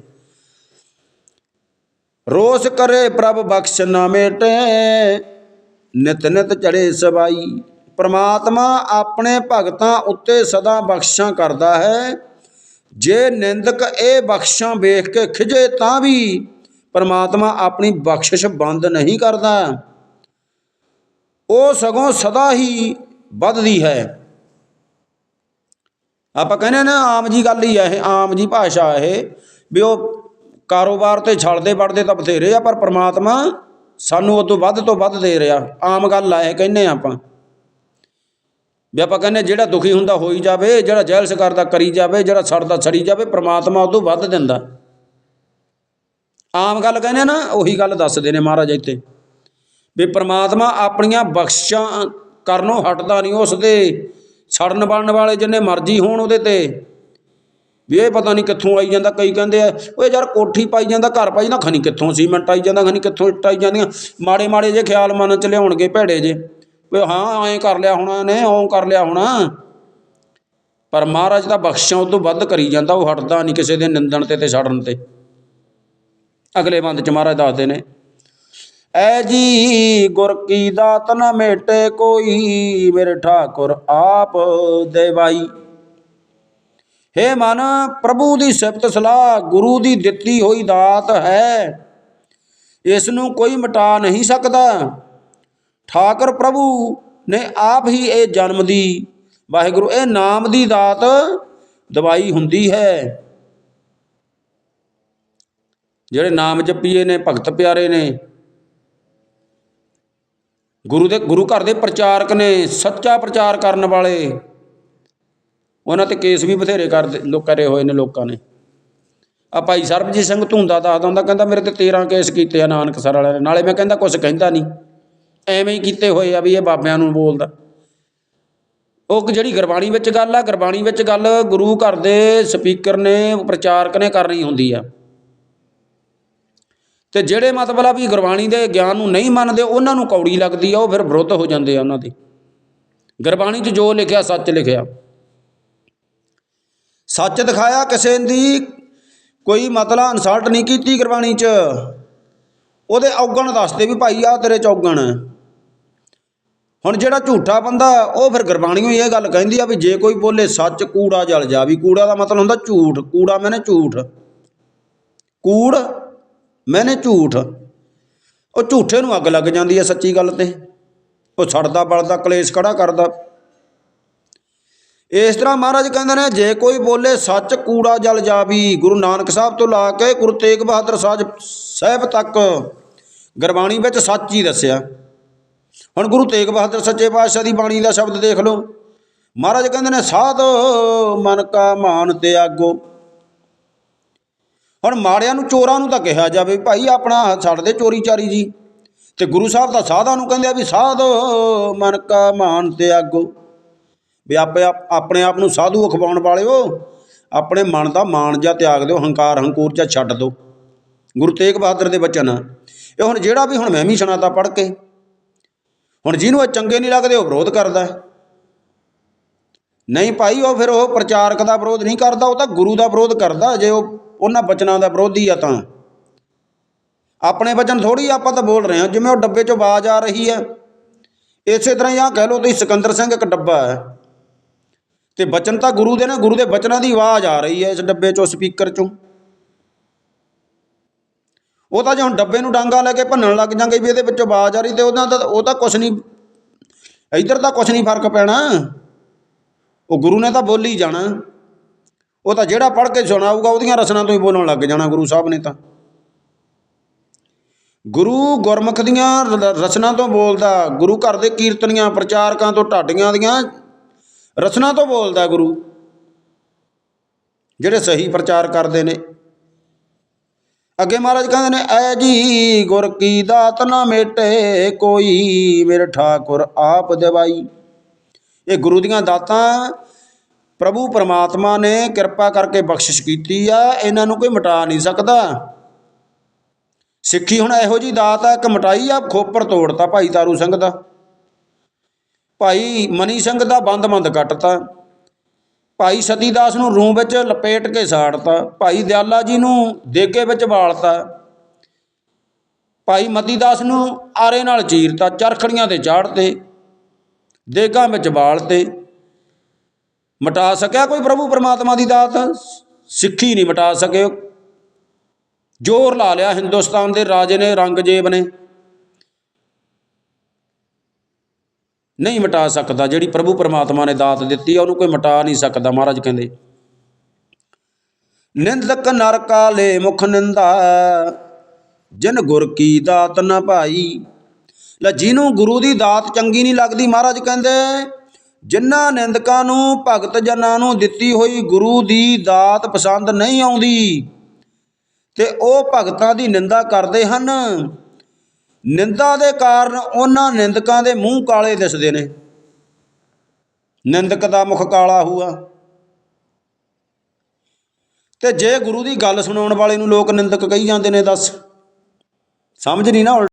ਰੋਸ ਕਰੇ ਪ੍ਰਭ ਬਖਸ਼ ਨਾ ਮੇਟੇ, ਨਿਤ ਨਿਤ ਚੜੇ ਸਬਾਈ ਪ੍ਰਮਾਤਮਾ ਆਪਣੇ ਭਗਤਾਂ ਉੱਤੇ ਸਦਾ ਬਖਸ਼ਾਂ ਕਰਦਾ ਹੈ। ਜੇ ਨਿੰਦਕ ਇਹ ਬਖਸ਼ਾਂ ਵੇਖ ਕੇ ਖਿਜੇ ਤਾਂ ਵੀ ਪਰਮਾਤਮਾ ਆਪਣੀ ਬਖਸ਼ਿਸ਼ ਬੰਦ ਨਹੀਂ ਕਰਦਾ। ਉਹ ਸਗੋਂ ਸਦਾ ਹੀ ਵੱਧਦੀ ਹੈ। ਆਪਾਂ ਕਹਿੰਦੇ ਨਾ, ਆਮ ਜੀ ਗੱਲ ਹੀ ਹੈ ਇਹ, ਆਮ ਜੀ ਭਾਸ਼ਾ ਇਹ, ਵੀ ਉਹ ਕਾਰੋਬਾਰ ਤੇ ਛਲਦੇ ਵੜਦੇ ਤਾਂ ਬਥੇਰੇ ਆ, ਪਰ ਪ੍ਰਮਾਤਮਾ ਸਾਨੂੰ ਉਹ ਤੋਂ ਵੱਧ ਤੋਂ ਵੱਧ ਦੇ ਰਿਹਾ। ਆਮ ਗੱਲ ਆ, ਇਹ ਕਹਿੰਦੇ ਆ ਆਪਾਂ। ਵੀ ਆਪਾਂ ਕਹਿੰਦੇ ਜਿਹੜਾ ਦੁਖੀ ਹੁੰਦਾ ਹੋਈ ਜਾਵੇ, ਜਿਹੜਾ ਜਹਿਲ ਜੈਲਸ ਦਾ ਕਰੀ ਜਾਵੇ, ਜਿਹੜਾ ਸੜਦਾ ਛੜੀ ਜਾਵੇ, ਪ੍ਰਮਾਤਮਾ ਉਦੋਂ ਵੱਧ ਦਿੰਦਾ। ਆਮ ਗੱਲ ਕਹਿੰਦੇ ਨਾ, ਉਹੀ ਗੱਲ ਦੱਸਦੇ ਨੇ ਮਹਾਰਾਜ ਇੱਥੇ। ਵੀ ਪ੍ਰਮਾਤਮਾ ਆਪਣੀਆਂ ਬਖਸ਼ਾਂ ਕਰਨੋਂ ਹਟਦਾ ਨਹੀਂ ਉਸ ਦੇ। ਛੜਨ ਬਣਨ ਵਾਲੇ ਜਿੰਨੇ ਮਰਜ਼ੀ ਹੋਣ ਉਹਦੇ ਤੇ। ਵੀ ਇਹ ਪਤਾ ਨਹੀਂ ਕਿੱਥੋਂ ਆਈ ਜਾਂਦਾ, ਕਈ ਕਹਿੰਦੇ ਆ, ਓਏ ਯਾਰ ਕੋਠੀ ਪਾਈ ਜਾਂਦਾ, ਘਰ ਪਾਈ ਜਾਂਦਾ ਖਣੀ ਕਿੱਥੋਂ ਸੀਮੈਂਟ ਆਈ ਜਾਂਦਾ ਖਣੀ ਕਿੱਥੋਂ ਇੱਟ ਆਈ ਜਾਂਦੀਆਂ। ਮਾੜੇ ਮਾੜੇ ਜੇ ਖਿਆਲ ਮਨ ਚ ਲਿਆਉਣਗੇ ਭੇੜੇ ਜੇ। ਵੀ ਹਾਂ, ਐਂ ਕਰ ਲਿਆ ਹੋਣਾ, ਨੇ ਓਂ ਕਰ ਲਿਆ ਹੋਣਾ। ਪਰ ਮਹਾਰਾਜ ਦਾ ਬਖਸ਼ਾਂ ਉਹ ਤੋਂ ਵੱਧ ਕਰੀ ਜਾਂਦਾ, ਉਹ ਹਟਦਾ ਨਹੀਂ ਕਿਸੇ ਦੇ ਨਿੰਦਣ ਤੇ ਤੇ ਛੜਨ ਤੇ। ਅਗਲੇ ਬੰਦ ਚ ਮਹਾਰਾਜ ਦੱਸਦੇ ਨੇ, ਐ ਜੀ ਗੁਰ ਕੀ ਦਾਤ ਨ ਮੇਟੇ ਕੋਈ, ਮੇਰੇ ਠਾਕੁਰ ਆਪ ਦੇਵਾਈ। ਹੇ ਮਨ, ਪ੍ਰਭੂ ਦੀ ਸਿਫਤ ਸਲਾਹ, ਗੁਰੂ ਦੀ ਦਿੱਤੀ ਹੋਈ ਦਾਤ ਹੈ। ਇਸ ਨੂੰ ਕੋਈ ਮਿਟਾ ਨਹੀਂ ਸਕਦਾ। ਠਾਕੁਰ ਪ੍ਰਭੂ ਨੇ ਆਪ ਹੀ ਇਹ ਜਨਮ ਦੀ, ਵਾਹਿਗੁਰੂ, ਇਹ ਨਾਮ ਦੀ ਦਾਤ ਦਵਾਈ ਹੁੰਦੀ ਹੈ। ਜਿਹੜੇ ਨਾਮ ਜਪੀਏ ਨੇ, ਭਗਤ ਪਿਆਰੇ ਨੇ, ਗੁਰੂ ਦੇ, ਗੁਰੂ ਘਰ ਦੇ ਪ੍ਰਚਾਰਕ ਨੇ, ਸੱਚਾ ਪ੍ਰਚਾਰ ਕਰਨ ਵਾਲੇ, ਉਹਨਾਂ ਤੇ ਕੇਸ ਵੀ ਬਥੇਰੇ ਕਰਦੇ ਲੋਕ ਕਰੇ ਹੋਏ ਨੇ ਲੋਕਾਂ ਨੇ। ਆ ਭਾਈ ਸਰਬਜੀਤ ਸਿੰਘ ਧੁੰਦਾ ਦੱਸਦਾ ਹੁੰਦਾ, ਕਹਿੰਦਾ, ਮੇਰੇ ਤੇ 13 ਕੇਸ ਕੀਤੇ ਆ ਨਾਨਕ ਸਰ ਵਾਲਿਆਂ ਨੇ। ਨਾਲੇ ਮੈਂ ਕਹਿੰਦਾ ਕੁਝ ਕਹਿੰਦਾ ਨਹੀਂ। ਐਵੇਂ ਹੀ ਕੀਤੇ ਹੋਏ ਆ ਵੀ ਇਹ ਬਾਬਿਆਂ ਨੂੰ ਬੋਲਦਾ। ਉਹ ਜਿਹੜੀ ਗੁਰਬਾਣੀ ਵਿੱਚ ਗੱਲ ਆ, ਗੁਰਬਾਣੀ ਵਿੱਚ ਗੱਲ ਗੁਰੂ ਘਰ ਦੇ ਸਪੀਕਰ ਨੇ, ਪ੍ਰਚਾਰਕ ਨੇ ਕਰਨੀ ਹੁੰਦੀ ਆ। ਤੇ ਜਿਹੜੇ ਮਤਲਬ ਆ ਵੀ ਗੁਰਬਾਣੀ ਦੇ ਗਿਆਨ ਨੂੰ ਨਹੀਂ ਮੰਨਦੇ, ਉਹਨਾਂ ਨੂੰ ਕੌੜੀ ਲੱਗਦੀ ਆ, ਉਹ ਫਿਰ ਵਿਰੁੱਧ ਹੋ ਜਾਂਦੇ ਆ ਉਹਨਾਂ ਦੇ। ਗੁਰਬਾਣੀ 'ਚ ਜੋ ਲਿਖਿਆ, ਸੱਚ ਲਿਖਿਆ। ਸੱਚ ਦਿਖਾਇਆ ਕਿਸੇ ਦੀ, ਕੋਈ ਮਤਲਬ ਇਨਸਲਟ ਨਹੀਂ ਕੀਤੀ ਗੁਰਬਾਣੀ 'ਚ। ਉਹਦੇ ਔਗਣ ਦੱਸਦੇ ਵੀ ਭਾਈ ਆ ਤੇਰੇ 'ਚ ਔਗਣ। ਹੁਣ ਜਿਹੜਾ ਝੂਠਾ ਬੰਦਾ, ਉਹ ਫਿਰ ਗੁਰਬਾਣੀਓ ਹੀ ਇਹ ਗੱਲ ਕਹਿੰਦੀ ਆ ਵੀ ਜੇ ਕੋਈ ਬੋਲੇ ਸੱਚ ਕੂੜਾ ਜਲ ਜਾ, ਵੀ ਕੂੜਾ ਦਾ ਮਤਲਬ ਹੁੰਦਾ ਝੂਠ, ਕੂੜਾ ਮੈਨੇ ਝੂਠ। ਕੂੜ ਮੈਨੇ ਝੂਠ। ਉਹ ਝੂਠੇ ਨੂੰ ਅੱਗ ਲੱਗ ਜਾਂਦੀ ਹੈ ਸੱਚੀ ਗੱਲ ਤੇ। ਉਹ ਛੜਦਾ ਬਲਦਾ, ਕਲੇਸ਼ ਖੜਾ ਕਰਦਾ। ਇਸ ਤਰ੍ਹਾਂ ਮਹਾਰਾਜ ਕਹਿੰਦੇ ਨੇ, ਜੇ ਕੋਈ ਬੋਲੇ ਸੱਚ ਕੂੜਾ ਜਲ ਜਾਵੀ, ਗੁਰੂ ਨਾਨਕ ਸਾਹਿਬ ਤੋਂ ਲਾ ਕੇ ਗੁਰੂ ਤੇਗ ਬਹਾਦਰ ਸਾਹਿਬ ਸਾਹਿਬ ਤੱਕ ਗੁਰਬਾਣੀ ਵਿੱਚ ਸੱਚ ਹੀ ਦੱਸਿਆ। ਹੁਣ ਗੁਰੂ ਤੇਗ ਬਹਾਦਰ ਸੱਚੇ ਪਾਤਸ਼ਾਹ ਦੀ ਬਾਣੀ ਦਾ ਸ਼ਬਦ ਦੇਖ ਲਓ। ਮਹਾਰਾਜ ਕਹਿੰਦੇ ਨੇ, ਸਾਧ ਮਨ ਕਾ ਮਾਨ ਤਿਆਗੋ ਹੁਣ ਮਾੜਿਆਂ ਨੂੰ ਚੋਰਾਂ ਨੂੰ ਤਾਂ ਕਿਹਾ ਜਾਵੇ, ਭਾਈ ਆਪਣਾ ਹੱਥ ਛੱਡ ਦੇ ਚੋਰੀ ਚਾਰੀ ਜੀ। ਤੇ ਗੁਰੂ ਸਾਹਿਬ ਤਾਂ ਸਾਧਾਂ ਨੂੰ ਕਹਿੰਦੇ ਆ ਵੀ, ਸਾਧ ਮਨ ਕਾ ਮਾਨ ਤਿਆਗੋ ਵੀ ਆਪੇ ਆਪ- ਆਪਣੇ ਆਪ ਨੂੰ ਸਾਧੂ ਅਖਵਾਉਣ ਵਾਲਿਓ, ਆਪਣੇ ਮਨ ਦਾ ਮਾਣ ਜਾਂ ਤਿਆਗ ਦਿਓ, ਹੰਕਾਰ ਹੰਕੂਰ ਜਾਂ ਛੱਡ ਦਿਓ। ਗੁਰੂ ਤੇਗ ਬਹਾਦਰ ਦੇ ਬਚਨ ਇਹ ਹੁਣ ਜਿਹੜਾ ਵੀ ਹੁਣ ਮੈਂ ਵੀ ਸੁਣਾਤਾ ਪੜ੍ਹ ਕੇ, ਹੁਣ ਜਿਹਨੂੰ ਇਹ ਚੰਗੇ ਨਹੀਂ ਲੱਗਦੇ ਉਹ ਵਿਰੋਧ ਕਰਦਾ ਹੈ। ਨਹੀਂ ਭਾਈ, ਉਹ ਫਿਰ ਉਹ ਪ੍ਰਚਾਰਕ ਦਾ ਵਿਰੋਧ ਨਹੀਂ ਕਰਦਾ, ਉਹ ਤਾਂ ਗੁਰੂ ਦਾ ਵਿਰੋਧ ਕਰਦਾ, ਜੇ ਉਹ ਉਹਨਾਂ ਬਚਨਾਂ ਦਾ ਵਿਰੋਧੀ ਆ ਤਾਂ। ਆਪਣੇ ਬਚਨ ਥੋੜੀ ਆਪਾਂ ਤਾਂ ਬੋਲ ਰਹੇ ਹਾਂ, ਜਿਵੇਂ ਉਹ ਡੱਬੇ 'ਚੋਂ ਆਵਾਜ਼ ਆ ਰਹੀ ਹੈ। ਇਸੇ ਤਰ੍ਹਾਂ ਹੀ ਆਹ ਕਹਿ ਲਓ ਤੁਸੀਂ ਸਿਕੰਦਰ ਸਿੰਘ ਇੱਕ ਡੱਬਾ ਹੈ। ਤੇ ਬਚਨ ਤਾਂ ਗੁਰੂ ਦੇ ਨਾ, ਗੁਰੂ ਦੇ ਬਚਨਾਂ ਦੀ ਆਵਾਜ਼ ਆ ਰਹੀ ਹੈ ਇਸ ਡੱਬੇ 'ਚੋਂ, ਸਪੀਕਰ 'ਚੋਂ। ਉਹ ਤਾਂ ਜੇ ਹੁਣ ਡੱਬੇ ਨੂੰ ਡਾਂਗਾ ਲੈ ਕੇ ਭੰਨਣ ਲੱਗ ਜਾਂਗੇ ਵੀ ਇਹਦੇ ਵਿੱਚੋਂ ਆਵਾਜ਼ ਆ ਰਹੀ ਤੇ ਉਹਨਾਂ ਦਾ ਉਹ ਤਾਂ ਕੁਛ ਨਹੀਂ, ਇੱਧਰ ਤਾਂ ਕੁਛ ਨਹੀਂ ਫ਼ਰਕ ਪੈਣਾ। ਉਹ ਗੁਰੂ ਨੇ ਤਾਂ ਬੋਲੀ ਜਾਣਾ। ਉਹ ਤਾਂ ਜਿਹੜਾ ਪੜ੍ਹ ਕੇ ਸੁਣਾਊਗਾ ਉਹਦੀਆਂ ਰਸਨਾਂ ਤੋਂ ਹੀ ਬੋਲਣ ਲੱਗ ਜਾਣਾ ਗੁਰੂ ਸਾਹਿਬ ਨੇ ਤਾਂ। ਗੁਰੂ ਗੁਰਮੁਖ ਦੀਆਂ ਰ- ਰਸਨਾਂ ਤੋਂ ਬੋਲਦਾ, ਗੁਰੂ ਘਰ ਦੇ ਕੀਰਤਨੀਆਂ, ਪ੍ਰਚਾਰਕਾਂ ਤੋਂ ਢਾਡੀਆਂ ਦੀਆਂ ਰਸਨਾਂ ਤੋਂ ਬੋਲਦਾ ਗੁਰੂ। ਜਿਹੜੇ ਸਹੀ ਪ੍ਰਚਾਰ ਕਰਦੇ ਨੇ। ਅੱਗੇ ਮਹਾਰਾਜ ਕਹਿੰਦੇ ਨੇ, ਐ ਜੀ ਗੁਰ ਕੀ ਦਾਤ ਨਾ ਮੇਟੇ, ਕੋਈ ਮੇਰੇ ਠਾਕੁਰ ਆਪ ਦੇਵਾਈ। ਇਹ ਗੁਰੂ ਦੀਆਂ ਦਾਤਾਂ ਪ੍ਰਭੂ ਪਰਮਾਤਮਾ ਨੇ ਕਿਰਪਾ ਕਰਕੇ ਬਖਸ਼ਿਸ਼ ਕੀਤੀ ਆ, ਇਹਨਾਂ ਨੂੰ ਕੋਈ ਮਿਟਾ ਨਹੀਂ ਸਕਦਾ। ਸਿੱਖੀ ਹੁਣ ਇਹੋ ਜੀ ਦਾਤ ਆ ਕਿ ਮਟਾਈ ਆ, ਖੋਪਰ ਤੋੜਤਾ ਭਾਈ ਤਾਰੂ ਸਿੰਘ ਦਾ। ਭਾਈ ਮਨੀ ਸਿੰਘ ਦਾ ਬੰਦ-ਬੰਦ ਕੱਟਤਾ। ਭਾਈ ਸਤੀ ਦਾਸ ਨੂੰ ਰੂਹ ਵਿੱਚ ਲਪੇਟ ਕੇ ਸਾੜਤਾ, ਭਾਈ ਦਿਆਲਾ ਜੀ ਨੂੰ ਦੇਗੇ ਵਿੱਚ ਵਾਲਤਾ, ਭਾਈ ਮਤੀ ਦਾਸ ਨੂੰ ਆਰੇ ਨਾਲ ਚੀਰਤਾ, ਚਰਖੜੀਆਂ ਤੇ ਚਾੜਤੇ ਦੇਗਾਂ ਵਿੱਚ ਵਾਲਤੇ। ਮਟਾ ਸਕਿਆ ਕੋਈ ਪ੍ਰਭੂ ਪਰਮਾਤਮਾ ਦੀ ਦਾਤ? ਸਿੱਖੀ ਨਹੀਂ ਮਟਾ ਸਕੇ ਜ਼ੋਰ ਲਾ ਲਿਆ ਹਿੰਦੁਸਤਾਨ ਦੇ ਰਾਜੇ ਨੇ, ਰੰਗਜੇਬ ਨੇ। ਨਹੀਂ ਮਿਟਾ ਸਕਦਾ, ਜਿਹੜੀ ਪ੍ਰਭੂ ਪਰਮਾਤਮਾ ਨੇ ਦਾਤ ਦਿੱਤੀ ਆ, ਉਹਨੂੰ ਕੋਈ ਮਿਟਾ ਨਹੀਂ ਸਕਦਾ, ਮਹਾਰਾਜ ਕਹਿੰਦੇ। ਨਿੰਦਕ ਨਰ ਕਾਲੇ ਮੁਖ ਨਿੰਦਾ, ਜਿਨ ਗੁਰ ਕੀ ਦਾਤ ਨਾ ਭਾਈ। ਲੈ ਜਿਹਨੂੰ ਗੁਰੂ ਦੀ ਦਾਤ ਚੰਗੀ ਨਹੀਂ ਲੱਗਦੀ, ਮਹਾਰਾਜ ਕਹਿੰਦੇ, ਜਿਨ੍ਹਾਂ ਨਿੰਦਕਾਂ ਨੂੰ ਭਗਤ ਜਨਾਂ ਨੂੰ ਦਿੱਤੀ ਹੋਈ ਗੁਰੂ ਦੀ ਦਾਤ ਪਸੰਦ ਨਹੀਂ ਆਉਂਦੀ, ਤੇ ਉਹ ਭਗਤਾਂ ਦੀ ਨਿੰਦਾ ਕਰਦੇ ਹਨ। ਨਿੰਦਾ ਦੇ ਕਾਰਨ ਉਹਨਾਂ ਨਿੰਦਕਾਂ ਦੇ ਮੂੰਹ ਕਾਲੇ ਦਿਸਦੇ ਨੇ। ਨਿੰਦਕ ਦਾ ਮੁਖ ਕਾਲਾ ਹੁਆ ਤੇ ਜੇ ਗੁਰੂ ਦੀ ਗੱਲ ਸੁਣਾਉਣ ਵਾਲੇ ਨੂੰ ਲੋਕ ਨਿੰਦਕ ਕਹੀ ਜਾਂਦੇ ਨੇ, ਦੱਸ। ਸਮਝ ਨਹੀਂ ਨਾ